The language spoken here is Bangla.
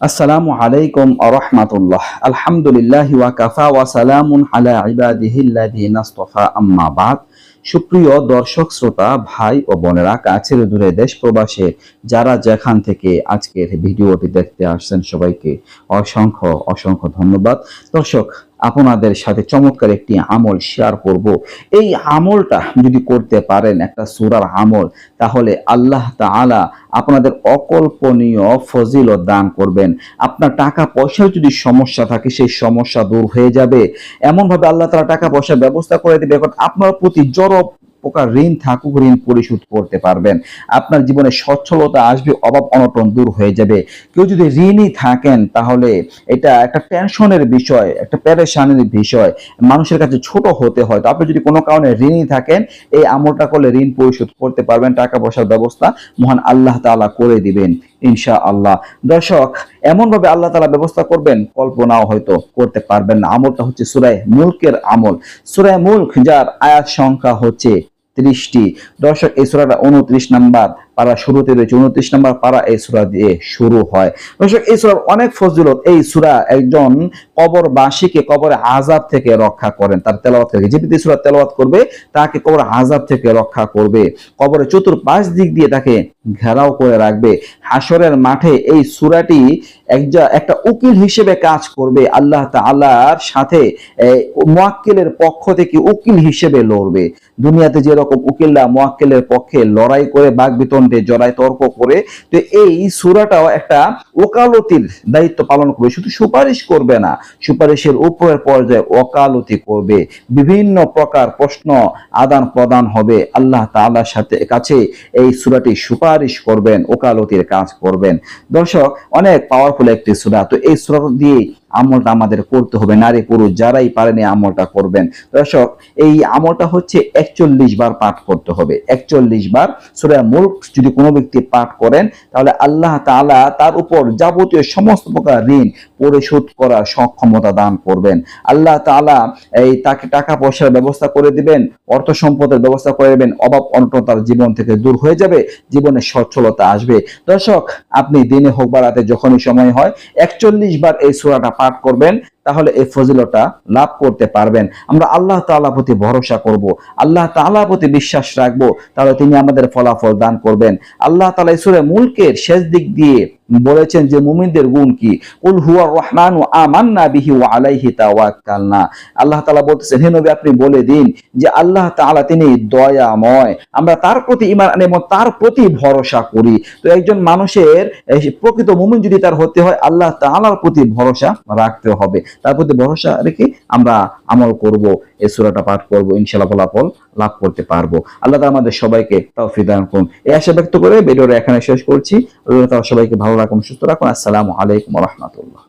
আসসালামু আলাইকুম আরহামাতুল্লাহ আলহামদুলিল্লাহ ওয়া কাফা ওয়া সালামুন আলা ইবাদিহিল্লাযিনা ইসতাফা আম্মা বাদ। সুপ্রিয় দর্শক, শ্রোতা, ভাই ও বোনেরা, কাছের দূরে দেশ প্রবাসে যারা যেখান থেকে আজকের ভিডিওটি দেখতে আসছেন, সবাইকে অসংখ্য অসংখ্য ধন্যবাদ। দর্শক আপনাদের সাথে চমৎকার একটি আমল শেয়ার করব। এই আমলটা যদি করতে পারেন, একটা সুরার আমল, তাহলে আল্লাহ তালা আপনাদের অকল্পনীয় ফজিল দান করবেন। আপনার টাকা পয়সার যদি সমস্যা থাকে, সেই সমস্যা দূর হয়ে যাবে। এমনভাবে আল্লাহ তালা টাকা পয়সার ব্যবস্থা করে দেবে। এখন আপনার প্রতি জড় প্রকার ঋণ থাকুক, ঋণ পরিশোধ করতে পারবেন। আপনার জীবনে সচ্ছলতা আসবে, অভাব অনটন দূর হয়ে যাবে। কেউ যদি ঋণই থাকেন, তাহলে এটা একটা টেনশনের বিষয়, একটা প্যারেশানির বিষয়। মানুষের কাছে ছোট হতে হয়। তো আপনি যদি কোনো কারণে ঋণই থাকেন, এই আমলটা করলে ঋণ পরিশোধ করতে পারবেন, টাকা পয়সার ব্যবস্থা মহান আল্লাহ তাআলা করে দিবেন ইনশা আল্লাহ দর্শক এমন ভাবে আল্লাহ তাআলা ব্যবস্থা করবেন, কল্পনাও হয়তো করতে পারবেন না। আমলটা হচ্ছে সুরায় মুলকের আমল। সুরায় মুলক, যার আয়াত সংখ্যা হচ্ছে ত্রিশটি। দর্শক এই সুরাটা উনত্রিশ নাম্বার। পারা শুরুতে রয়েছে, উনত্রিশ নাম্বার পারা এই সুরা দিয়ে শুরু হয়। এই সুরার অনেক ফজিলত, এই সুরা একজন কবরবাসীকে কবরে আজাব থেকে রক্ষা করেন, তার তেলাওয়াত থেকে। যে ব্যক্তি সুরা তেলাওয়াত করবে, তাকে কবর আজাব থেকে রক্ষা করবে। কবরে চতুর্পাশ দিক দিয়ে তাকে ঘেরাও করে রাখবে। হাসরের মাঠে এই সুরাটি একটা উকিল হিসেবে কাজ করবে। আল্লাহ তাআলার সাথে মোয়াক্কেলের পক্ষ থেকে উকিল হিসেবে লড়বে। দুনিয়াতে যেরকম উকিলরা মোয়াক্কেলের পক্ষে লড়াই করে বাঘ বিতণ্ডে জড়াই তর্ক করে, তো এই সুরাটাও একটা ওকালতির দায়িত্ব পালন করবে। শুধু সুপারিশ করবে না, সুপারিশের উপরের পর্যায়ে ওকালতি করবে। বিভিন্ন প্রকার প্রশ্ন আদান প্রদান হবে। আল্লাহ তাআলার সাথে কাছে এই সুরাটি সুপারিশ করবেন, ওকালতির কাজ করবেন। দর্শক, অনেক পাওয়ারফুল একটি সুরা। তো এই সুরা দিয়ে আমলটা আমাদের করতে হবে। নারী পুরুষ যারাই পারেন আমলটা করবেন। দর্শক, এই আমলটা হচ্ছে একচল্লিশ বার পাঠ করতে হবে। একচল্লিশ বার সুরা মুল্ক যদি কোনো ব্যক্তি পাঠ করেন, তাহলে আল্লাহ তাআলা তার উপর যাবতীয় সমস্ত প্রকার ঋণ পরিশোধ করার সক্ষমতা দান করবেন। আল্লাহ তাআলা এই তাকে টাকা পয়সার ব্যবস্থা করে দিবেন, অর্থ সম্পদের ব্যবস্থা করে দেবেন, অভাব অনটন তার জীবন থেকে দূর হয়ে যাবে, জীবনে সচ্ছলতা আসবে। দর্শক, আপনি দিনে হোক বা রাতে যখনই সময় হয়, একচল্লিশ বার এই সূরাটা পাঠ করবেন, তাহলে এই ফজিলতা লাভ করতে পারবেন। আমরা আল্লাহ তাআলা প্রতি ভরসা করব, আল্লাহ তাআলা প্রতি বিশ্বাস রাখব, তাহলে তিনি আমাদের ফলাফল দান করবেন। আল্লাহ তালা ঈশ্বরের মুলকের শেষ দিক দিয়ে বলেছেন যে মুমিনদের গুণ কি? উল হুয়া রহমান ও আমান্না বিহি ওয়া আলাইহি তাওয়াক্কালনা। আল্লাহ তাআলা বলতেছেন, হে নবী, আপনি বলে দিন যে আল্লাহ তাআলা তিনি দয়াময়। আমরা তার প্রতি আনি এবং তার প্রতি ভরসা করি। তো একজন মানুষের প্রকৃত মুমিন যদি তার হতে হয়, আল্লাহ তাআলার প্রতি ভরসা রাখতে হবে। তার প্রতি ভরসা রেখে আমরা আমল করব। এই সুরাটা পাঠ করব, ইনশাআল্লাহ ফলাফল লাভ করতে পারব। আল্লাহ তাআলা আমাদের সবাইকে তৌফিক দান করুন। এই আশা ব্যক্ত করে ভিডিওটা এখানে শেষ করছি। আল্লাহ তাআলা সবাইকে ভালো রাখুন সুস্থ রাখুন আসসালামু আলাইকুম ওয়া রাহমাতুল্লাহ